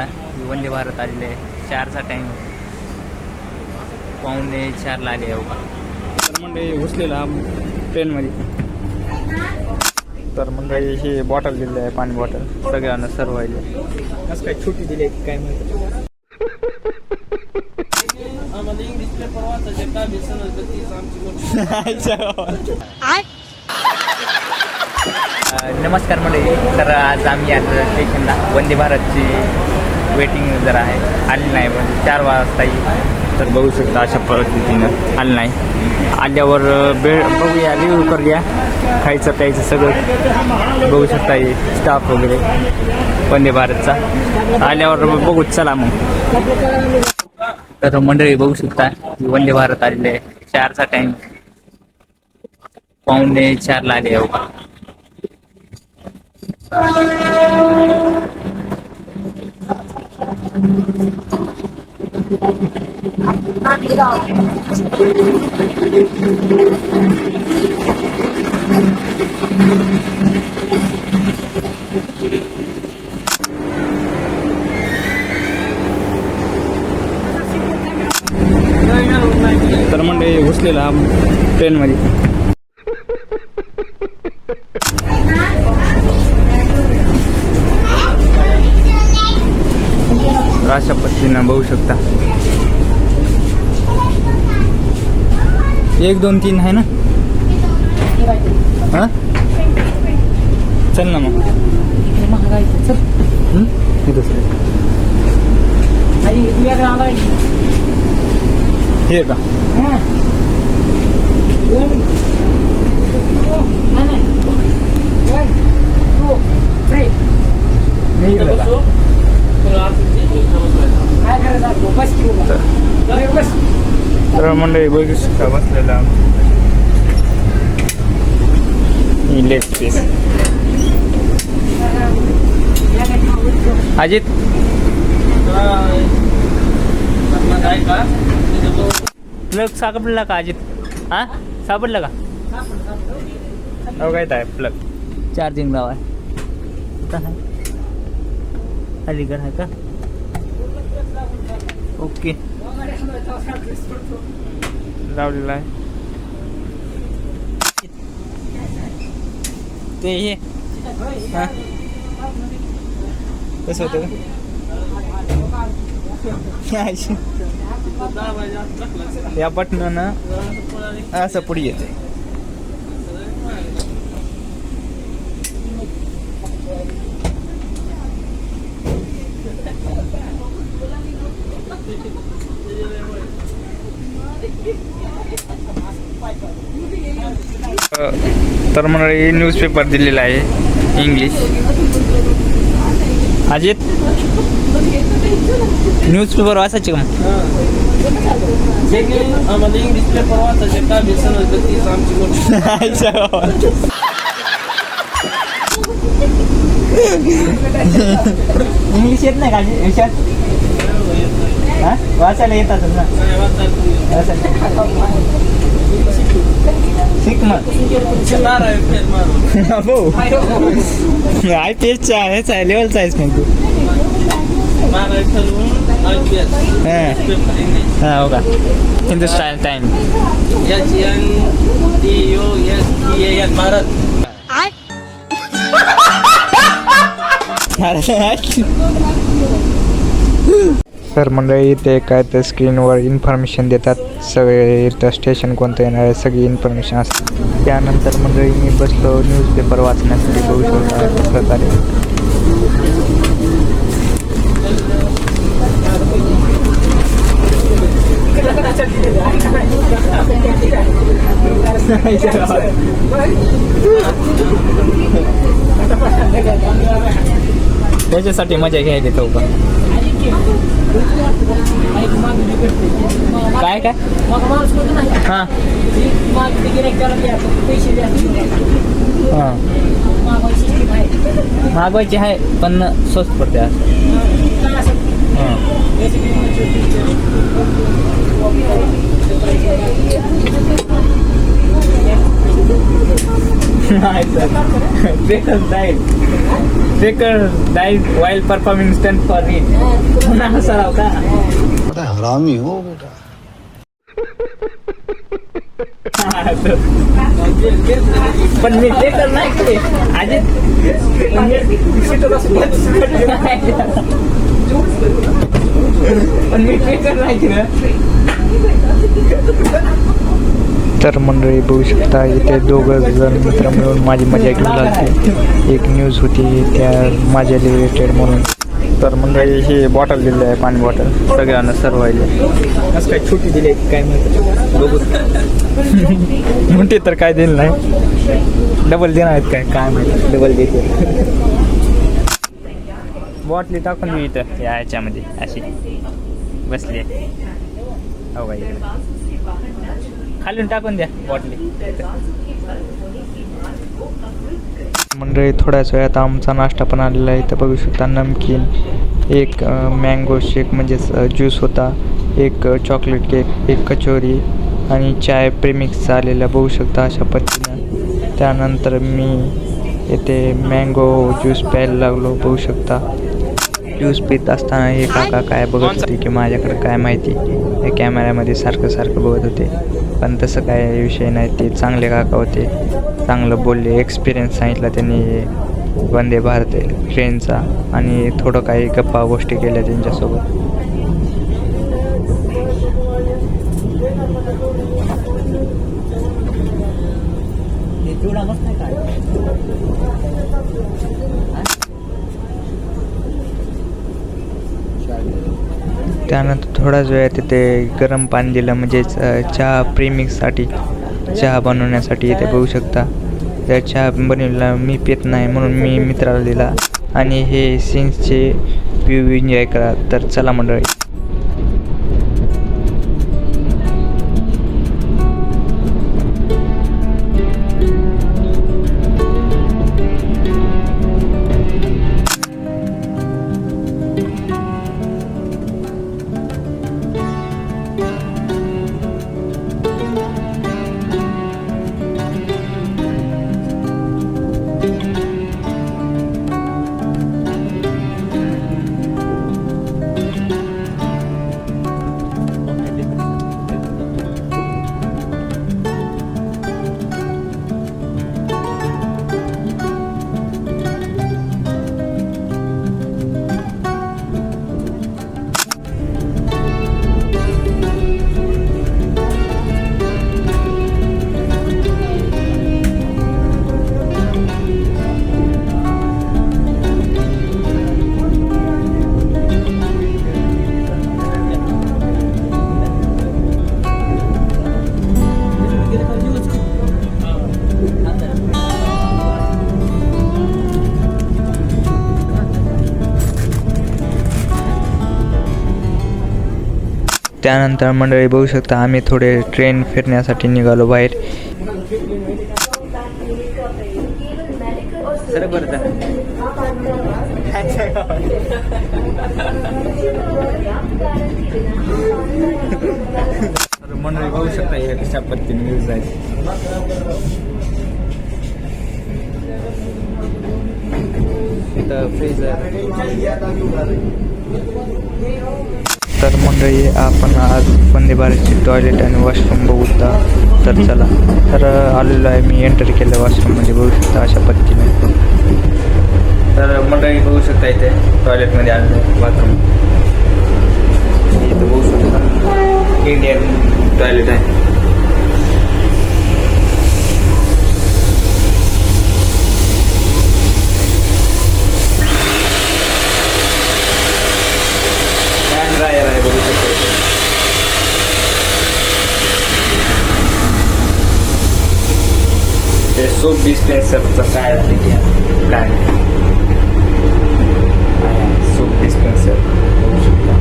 ही वंदे भारत आलेले आहे. चारचा टाईम पावणे चारला आले आहे तर मंडळी घुसलेला ट्रेनमध्ये. तर मंडळी ही बॉटल दिली आहे पाणी बॉटल सगळ्यांना सर्व आहे असं काय छोटी दिली आहे काय माहिती? नमस्कार मंडळी. तर आज आम्ही आता स्टेशनला वंदे भारतची वेटिंग जर आहे. आली नाही म्हणजे चार वाजता येईल. तर बघू शकता अशा परिस्थितीनं आलं नाही. आल्यावर बेळ बघूया रिव्ह्यू करूया. खायचं प्यायचं सगळं. बघू शकता हे स्टाफ वगैरे. वंदे भारतचा. आल्यावर बघू चला मग. तर मंडळी बघू शकता वंदे भारत आलेले आहे. चारचा टाइम पाहुणे चारला आले आहे तर मंडळी घुसलेला ट्रेनमध्ये अशा पद्धतीनं बघू शकता. एक दोन तीन आहे ना? चल ना मग. हे का मी इकडे का? तर मंडळी बघू शकता बसलेला. लेट अजित. आहे प्लग सापडला का अजित? हा? सापडला का? हो काय आहे? प्लग. चार्जिंग लावाय कुठं आहे. अलीकडे आहे का? ओके. लावलेला आहे. ते हे. कसं होतं? का या बटनानं असं पुढे येते तर मंडळी न्यूजपेपर दिलेला आहे इंग्लिश अजित? न्यूजपेपर वाचायचे का मग? इंग्लिश पेपर वाचायचे का आमची इंग्लिश येत नाही का याच्यात हा? वाचायला येतात ना नाही शिक मग माराय हो आय पी एसच्या आहेच आहे लेवलचा आहेस मग तू ठरवून हां हो का Hindustan time you a Bharat sir मंडळी इथे काय तर स्क्रीनवर इन्फॉर्मेशन देतात. सगळे इथं स्टेशन कोणतं येणार आहे सगळी इन्फॉर्मेशन असते त्यानंतर मंडळी मी बसलो न्यूजपेपर वाचण्यासाठी बघू शकता. अशा प्रकारे. त्याच्यासाठी मजा घ्यायला तो का काय काय? हाँ. हाँ. मागवायची आहे पण स्वस्त पडते हाँ. नाही sir diet trekker diet while performing stunt for reach पुन्हा सराव का? बड़ा हरामी हो बेटा. पण मी ट्रेकर नाही केले. आधी पण मी- मी ट्रेकर नाही केलं. तर मंडळी बघू शकता इथे दोघं जण मित्र मिळून माझी मजा घेऊ लागते एक न्यूज होती त्या माझ्या रिलेटेड म्हणून. तर मंडळी ही बॉटल दिली आहे पाणी बॉटल सगळ्यांना सर्वायला असं काय छोटी दिली काय माहिती? बघू. मोठी तर काय दिलं नाही. डबल देणार आहेत काय? काय माहिती? डबल देते. बॉटली टाकून मी इथं या ह्याच्यामध्ये अशी. बसली आहे. हो बाई खालून टाकून द्या बॉटली मंडळी थोड्याच वेळात आमचा नाश्ता पण आलेला आहे. तर बघू शकता नमकीन एक मँगो शेक म्हणजेच ज्यूस होता एक चॉकलेट केक एक कचोरी आणि चाय प्रेमिक्स आलेला बघू शकता अशा पद्धतीनं. त्यानंतर मी येथे मँगो ज्यूस प्यायला लागलो बघू शकता. ज्यूस पित असताना हे काका काय बघत होते की माझ्याकडे काय माहिती? हे कॅमेऱ्यामध्ये सारखं सारखं बघत होते. पण तसं काय विषय नाही ते चांगले काका होते. चांगलं बोलले एक्सपिरियन्स सांगितला त्यांनी वंदे भारत ट्रेनचा आणि थोडं काही गप्पा गोष्टी केल्या त्यांच्यासोबत. त्यानंतर थोडाच वेळ तिथे गरम पाणी दिलं म्हणजेच चहा प्रेमिकसाठी चहा बनवण्यासाठी इथे बघू शकता. त्या चहा बनवलेला मी पित नाही म्हणून मी मित्राला दिला. आणि हे सीन्सचे व्ह्यू एन्जॉय करा. तर चला मंडळी. त्यानंतर मंडळी बघू शकता आम्ही थोडे ट्रेन फिरण्यासाठी निघालो बाहेर. मंडळी बघू शकता या कशा पद्धतीने न्यूज आहे. फ्रीज आहे तर मंडळी आपण आज वंदे भारतची टॉयलेट आणि वॉशरूम बघूता. तर चला. तर आलेलो आहे मी एंटर केलं वॉशरूममध्ये बघू शकता अशा पद्धतीने. तर मंडळी बघू शकता इथे टॉयलेटमध्ये आलेलं बाथरूम इथं बघू शकता. इंडियन टॉयलेट आहे हँड ड्रायर आहे बघू शकता इथे ते सोप डिस्पेन्सरचं काय आहे? काय सोप डिस्पेन्सर बघू शकता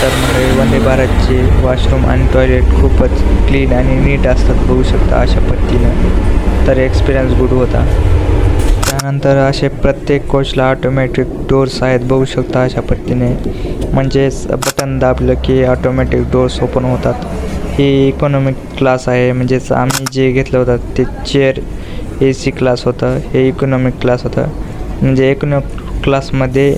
तर मंडळी वंदे भारतचे वॉशरूम आणि टॉयलेट खूपच क्लीन आणि नीट असतात बघू शकता अशा पद्धतीनं. तर एक्सपिरियन्स गुड होता. त्यानंतर असे प्रत्येक कोचला ऑटोमॅटिक डोर्स आहेत. बघू शकता अशा पद्धतीने. म्हणजेच बटन दाबलं की ऑटोमॅटिक डोर्स ओपन होतात. ही इकॉनॉमिक क्लास आहे. म्हणजेच आम्ही जे घेतलं होतं ते चेअर ए सी क्लास होतं. हे इकॉनॉमिक क्लास होतं. म्हणजे इकॉनॉमिक क्लासमध्ये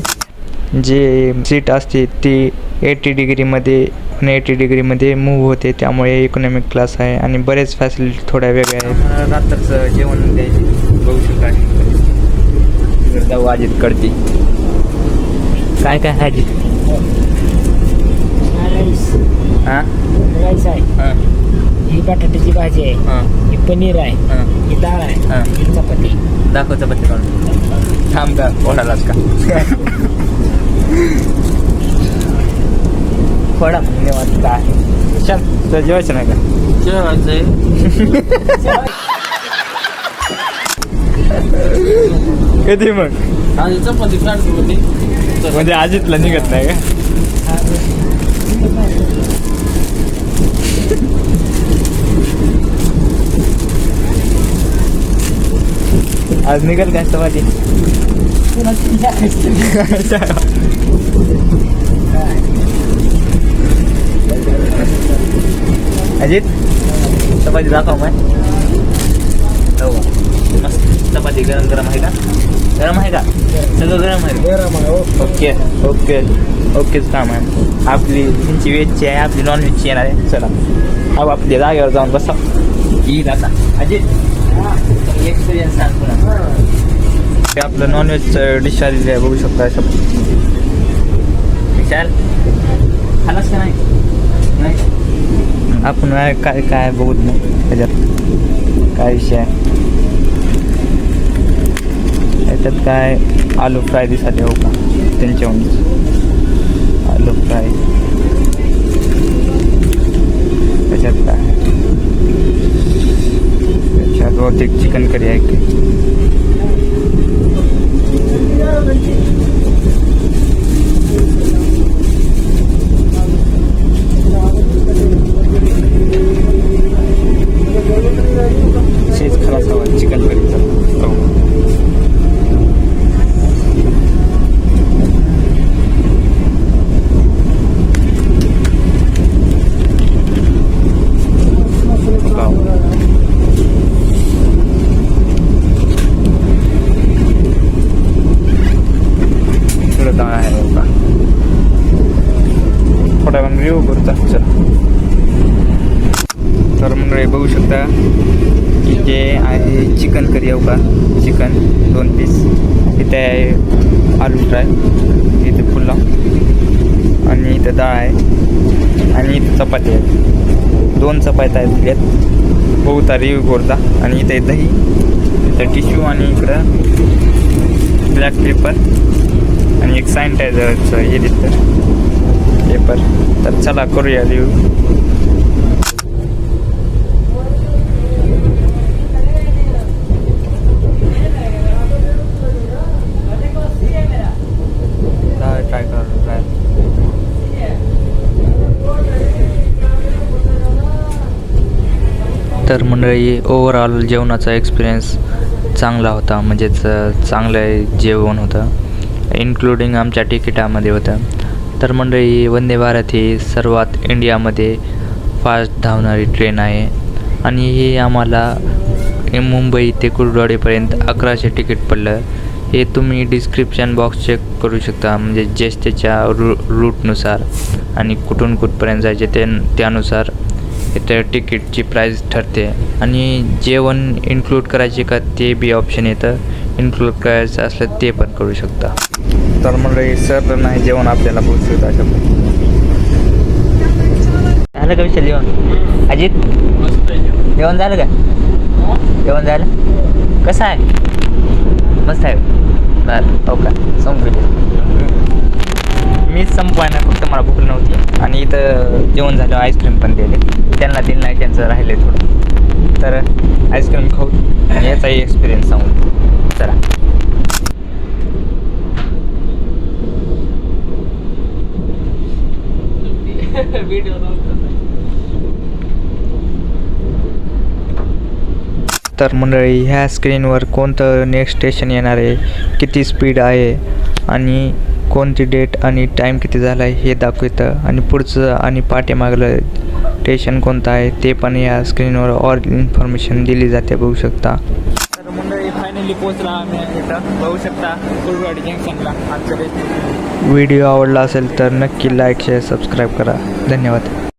जे सीट असते ती एटी डिग्रीमध्ये आणि एटी डिग्रीमध्ये मूव्ह होते. त्यामुळे इकॉनॉमिक क्लास आहे. आणि बरेच फॅसिलिटी थोड्या वेगळ्या आहेत. रात्रीचं रात्रचं जेवण द्यायचे बघू शकता अजित कडती काय काय आहे? हां? राईस आहे. हां. ही बटाट्याची भाजी आहे. हां. ही पनीर आहे. हां. ही डाळ आहे. हां. ही चपाती. दाखव चपाती काढून. थांब का? कोणालाच का थोडा धन्यवाद का चल तर जेवायचं नाही का? जेवायचंय. कधी मग? म्हणजे अजितला निघत नाही का? आज निघेल काय चपाती? अजित चपाती दाखव मग. चपाती गरम गरम आहे का गरम आहे का सगळं गरम हो ओके ओके ओकेच काम आहे आपली तुमची व्हेजची आहे आपली नॉन व्हेजची येणार आहे चला अब आपल्या जागेवर जाऊन बसा येईल आता अजित एक्सपिरियन्स सांग पुन्हा हे आपलं नॉनव्हेजचं डिश आलेली आहे बघू शकता अशा विशाल खालास का नाही आपण काय काय बघत नाही त्याच्यात विषय आहे याच्यात काय आलू फ्राय दिसते हो का? त्यांच्याहून आलू फ्राय. त्याच्यात काय? त्याच्यात बहुतेक चिकन करी आहे की? चिकन दोन पीस इथे आहे आलू फ्राय इथे पुलाव आणि इथं डाळ आहे आणि इथं चपाती आहे. दोन चपात्या आहेत प्लेट बहुता रिव्ह गोरदा आणि इथे दही इथं टिश्यू आणि इकडं ब्लॅक पेपर आणि एक सॅनिटायझरचं हे दिसतं पेपर तर चला करूया रिव्ह तर मंडळी ओवरऑल जेवणाचा एक्सपिरियन्स चांगला होता. म्हणजेच चांगलं जेवण होतं. इन्क्लुडिंग आमच्या तिकिटामध्ये होतं. तर मंडळी वंदे भारत ही सर्वात इंडियामध्ये फास्ट धावणारी ट्रेन आहे. आणि हे आम्हाला मुंबई ते कुर्डवाडीपर्यंत अकराशे तिकीट पडलं. हे तुम्ही डिस्क्रिप्शन बॉक्स चेक करू शकता. म्हणजे ज्येष्ठच्या रू रूटनुसार आणि कुठून कुठपर्यंत जायचे ते त्यानुसार इथं तिकीटची प्राईस ठरते. आणि जेवण इन्क्लूड करायचे का ते बी ऑप्शन येतं. इन्क्लूड करायचं असलं ते पण करू शकता. तर मंडळी सर नाही जेवण आपल्याला पोहोचवत अशा झालं का विषय जेवण? अजित? जेवण. झालं का? जेवण झालं? कसं आहे? मस्त आहे. बरं हो का. संपलं मीच संपवाय ना फक्त मला भूक नव्हती. आणि इथं जेवण झालं आईस्क्रीम पण दिले. त्यांना दिलं नाही त्यांचं राहिले थोडं. तर आईस्क्रीम खाऊ. आणि याचाही एक्सपिरियन्स सांगू चला. तर मंडळी ह्या स्क्रीनवर कोणतं नेक्स्ट स्टेशन येणार आहे? किती स्पीड आहे? आणि कोणती डेट आणि टाईम किती झाला आहे हे दाखवतं. आणि पुढचं आणि पाठीमागलं स्टेशन कोणतं आहे ते पण या स्क्रीनवर ऑल इन्फॉर्मेशन दिली जाते बघू शकता. तर मंडळी फायनली पोहोचला आम्ही इथं. बघू शकता कुलवाडी जंक्शनला आमचं रेल्वे व्हिडिओ आवडला असेल तर नक्की लाईक शेअर सबस्क्राईब करा. धन्यवाद.